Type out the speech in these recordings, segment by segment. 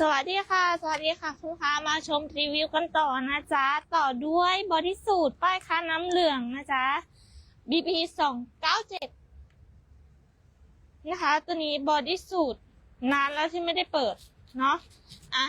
สวัสดีค่ะ สวัสดีค่ะคุณค้ามาชมรีวิวกันต่อนะจ๊ะ ต่อด้วยบอดี้สูทป้ายค่าน้ำเหลืองนะจ๊ะ BP สองเก้าเจ็ดนะคะ ตัวนี้บอดี้สูทนานแล้วที่ไม่ได้เปิด เนาะอะ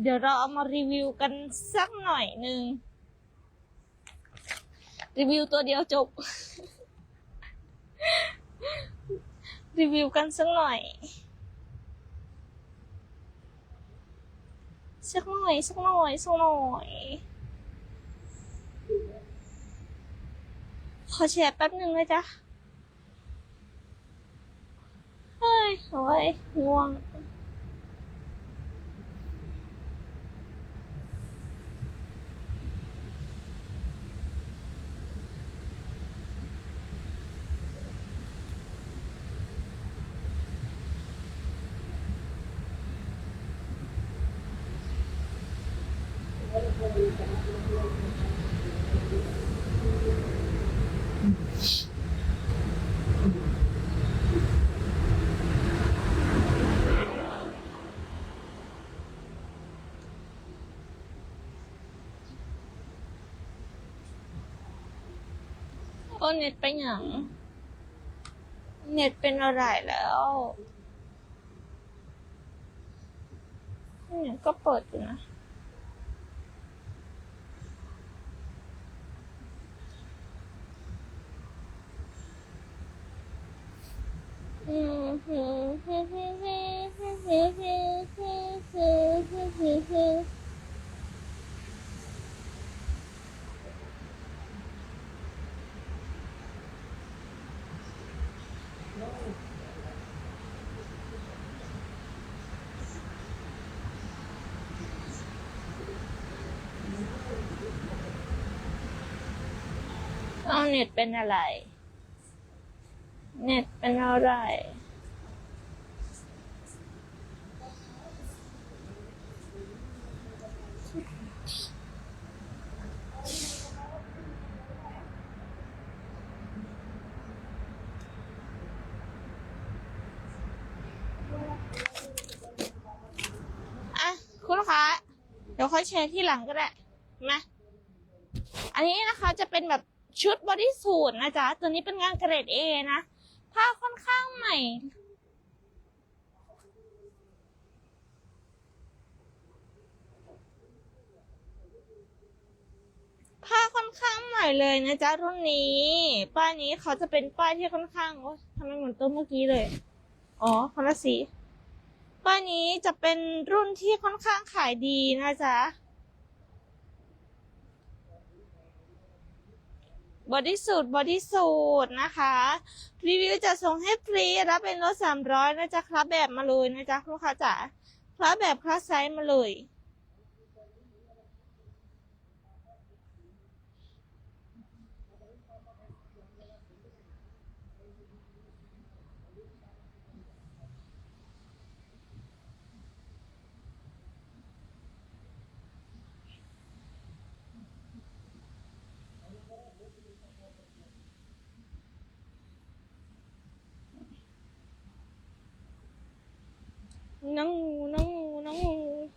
เดี๋ยวเราเอามารีวิวกันสักหน่อยหนึ่งรีวิวตัวเดียวจบ รีวิวกันสักหน่อย สักหน่อยสักหน่อยสักหน่อยขอแชร์แป๊บหนึ่งเลยจ้ะเฮ้ยโอ้ยง่วง โอ้เน็ตไปหยังเน็ตเป็นอะไรแล้วเนี่ยก็เปิดอยู่นะ เอาเน็ตเป็นอะไร เน็ตเป็นอะไรอะคุณลูกค้าเดี๋ยวค่อยแชร์ที่หลังก็ได้มาอันนี้นะคะจะเป็นแบบชุดบอดี้สูทนะจ๊ะ ตัวนี้เป็นงานเกรดเอนะ ผ้าค่อนข้างใหม่ ผ้าค่อนข้างใหม่เลยนะจ๊ะรุ่นนี้ ป้ายนี้เขาจะเป็นป้ายที่ค่อนข้างโอ๊ยทำไมเหมือนตัวเมื่อกี้เลย อ๋อคนละสีป้ายนี้จะเป็นรุ่นที่ค่อนข้างขายดีนะจ๊ะ บอดี้สูทบอดี้สูทนะคะรีวิวจะส่งให้ฟรีรับเป็นรถสามร้อยนะจ๊ะครับแบบมาเลยนะจ๊ะลูกค้าจ๋าครับแบบคลาสไซส์มาเลย No! No! No!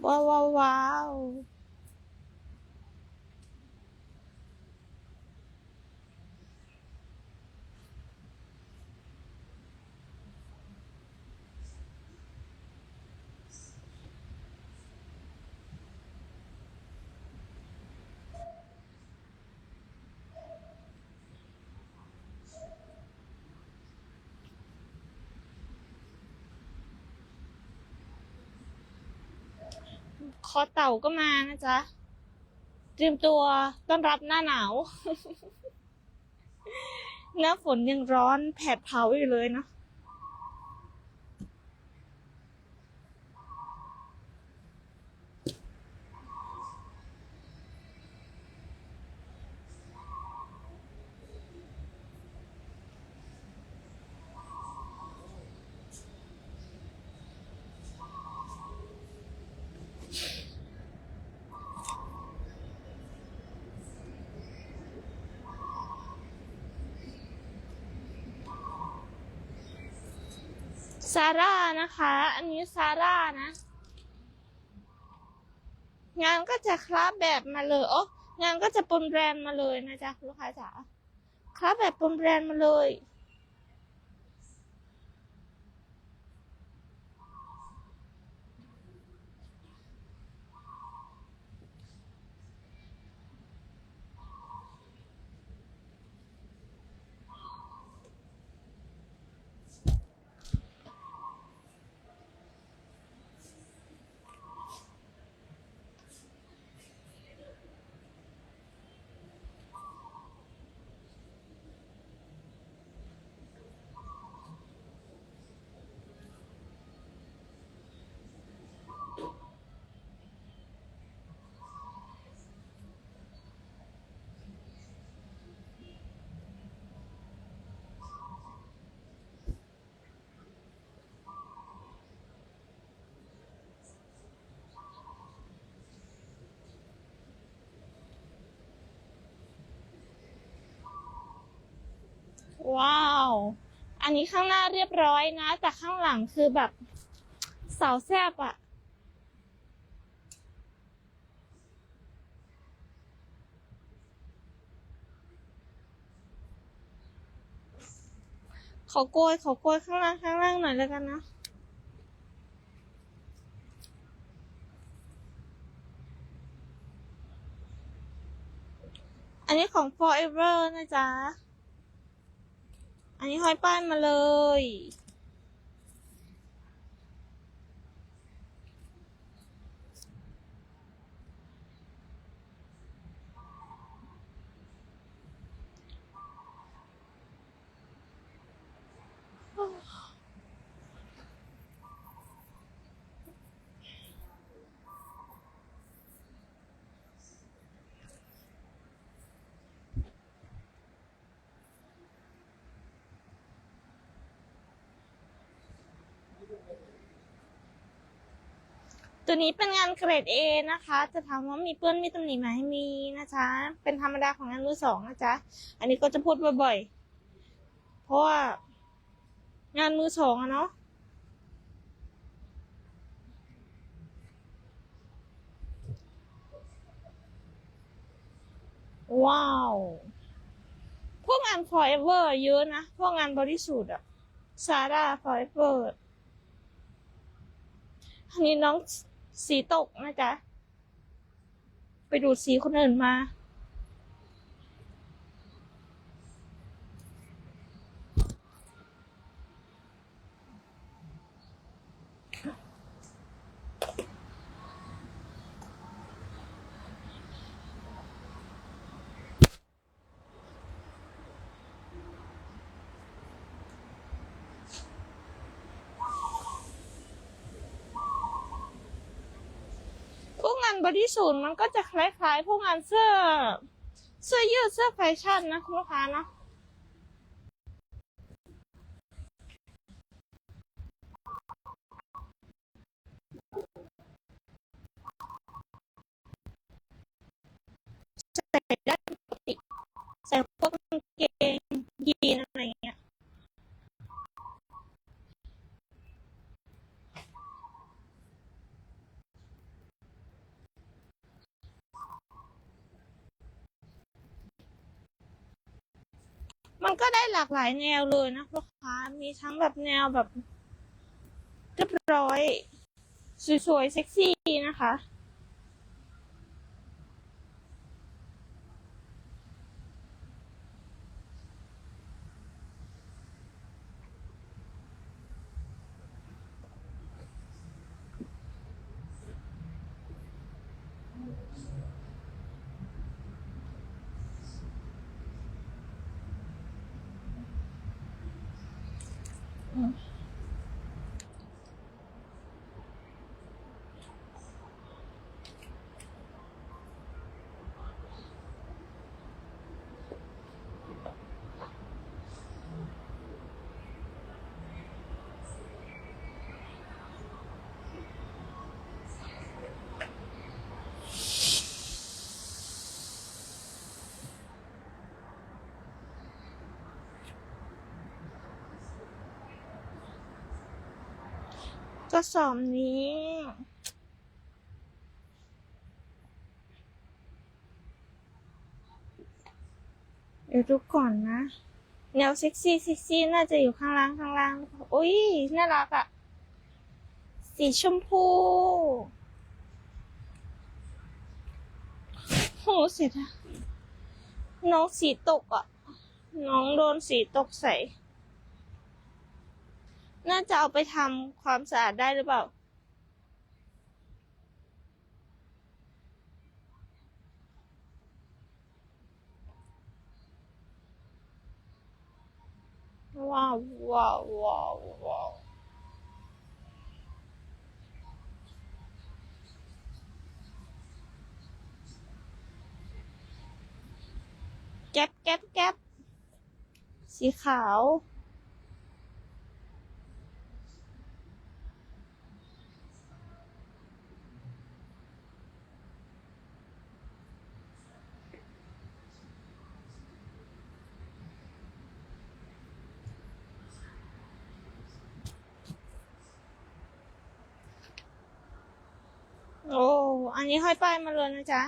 Wow, wow, wow. คอเต่าก็มานะจ๊ะ เตรียมตัวต้อนรับหน้าหนาว หน้าฝนยังร้อนแผดเผาอยู่เลยเนาะ ซาร่านะคะ อันนี้ซาร่านะ งานก็จะคราบแบบมาเลยโอ้งานก็จะปนแบรนด์มาเลยนะจ๊ะลูกค้าจ๋าคราบแบบปนแบรนด์มาเลย ว้าว อันนี้ข้างหน้าเรียบร้อยนะ แต่ข้างหลังคือแบบเสาแซบอะขอโกยขอโกยข้างล่างข้างล่างหน่อยแล้วกันนะอันนี้ของ forever นะจ๊ะ อันนี้ห้อยป้ายมาเลย ตัวนี้เป็นงานเกรด A นะคะ จะถามว่ามีเปื้อนมีตำหนิไหมมีนะจ๊ะ เป็นธรรมดาของงานมือสองนะจ๊ะ อันนี้ก็จะพูดบ่อยๆ เพราะว่างานมือสองอะเนาะ ว้าว พวกงาน forever เยอะนะ พวกงานบริสุทธิ์อะซาร่า forever อันนี้น้อง สีตกนะจ๊ะ ไปดูดสีคนอื่นมา งานบอดี้สูทมันก็จะคล้ายๆ พวกงานเสื้อ เสื้อยืดเสื้อแฟชั่นนะคุณลูกค้าเนาะ ก็ได้หลากหลายแนวเลยนะลูกค้า มีทั้งแบบแนวแบบเรียบร้อย สวยๆ เซ็กซี่นะคะ ระสอบนี้ เดี๋ยวดูก่อนนะแนวเซ็กซี่เซ็กซี่น่าจะอยู่ข้างล่างข้างล่างอุ้ยน่ารักอะสีชมพูโหเสียดายน้องสีตกอะน้องโดนสีตกใส่ น่าจะเอาไปทำความสะอาดได้หรือเปล่า ว้าวว้าวว้าวว้าวแก๊ปแก๊ปแก๊ปสีขาว โอ้ อั นี้ห้อยป้ายมาเลยนะจ๊ะ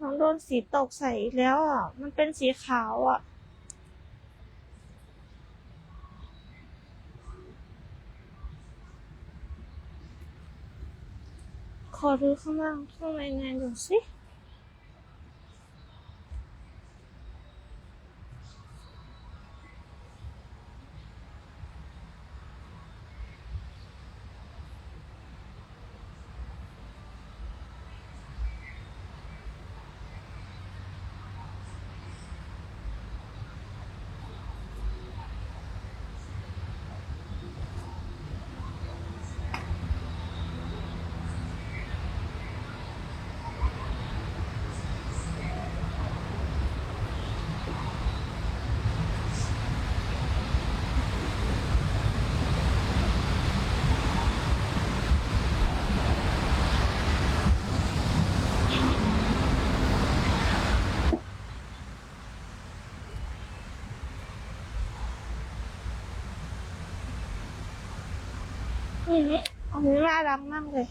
น้องโดนสีตกใส่อีกแล้วอะ มันเป็นสีขาวอะ ขอดูข้างล่างข้างในงานดูสิ อือหืออันนี้น่ารักมากเลย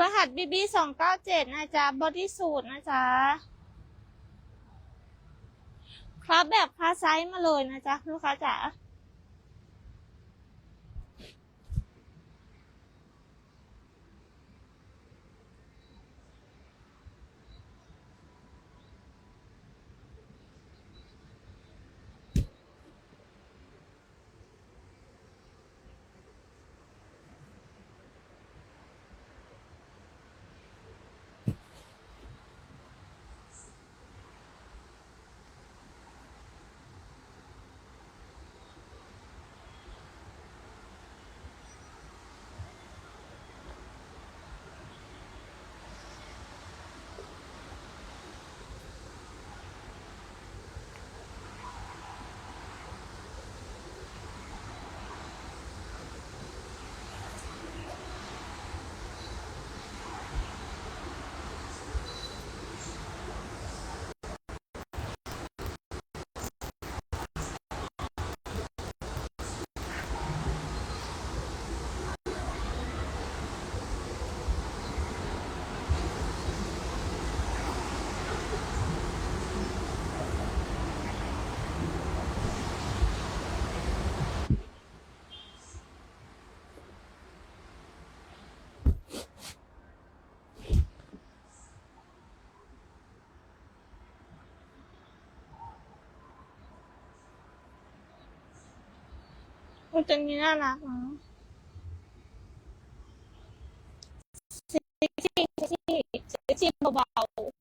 รหัสบีบีสองเก้าเจ็ดนะจ๊ะบอดี้สูทนะจ๊ะครับแบบพาไซส์มาเลยนะจ๊ะลูกค้าจ๋า คุณตัวนี้น่ารักนะเซ็กซี่เซ็กซี่เซ็กซี่เบาๆ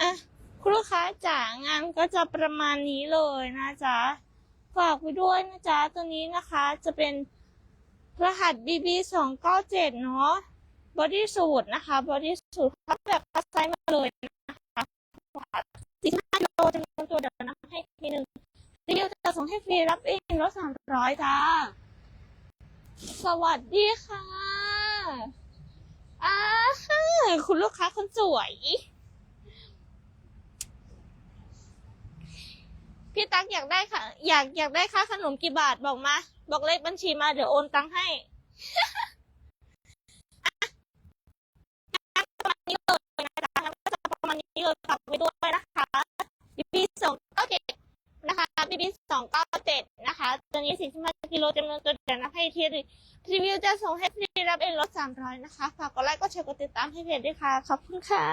อะคุณลู กค้าจ๋างานก็จะประมาณนี้เลยนะจ๊ะฝากไว้ด้วยนะจ๊ะตัวนี้นะคะจะเป็นรหัส BB 2 9 7เนาะบอดี้สูทนะคะบอดี้สูทพับแบบคัสไซส์มาเลยนะคะสี่ห้าโลจำนวนตัวเดี๋ยวนะให้ทีหนึ่งรีวิวจะส่งให้ฟรีรับเองลดสามร้อยจ้าสวัสดีค่ะอ่าคุณลูกค้าคนสวย พี่ตั๊กอยากได้ค่ะ อยากอยากได้ค่าขนมกี่บาทบอกมา บอกเลขบัญชีมาเดี๋ยวโอนตังค์ให้ประมาณนี้เลยนะคะก็จะประมาณนี้เลยฝากไว้ด้วยนะคะบีบีสองเก้าเจ็ดนะคะบีบีสองเก้าเจ็ดนะคะ ตัวนี้สี่สิบห้ากิโลจำนวนตัวเดียวนะให้ทีรีวิวจะส่งให้ฟรีรับเองลดสามร้อยนะคะ ฝากกดไลค์กดแชร์กดติดตามให้เพจด้วยค่ะ ขอบคุณค่ะ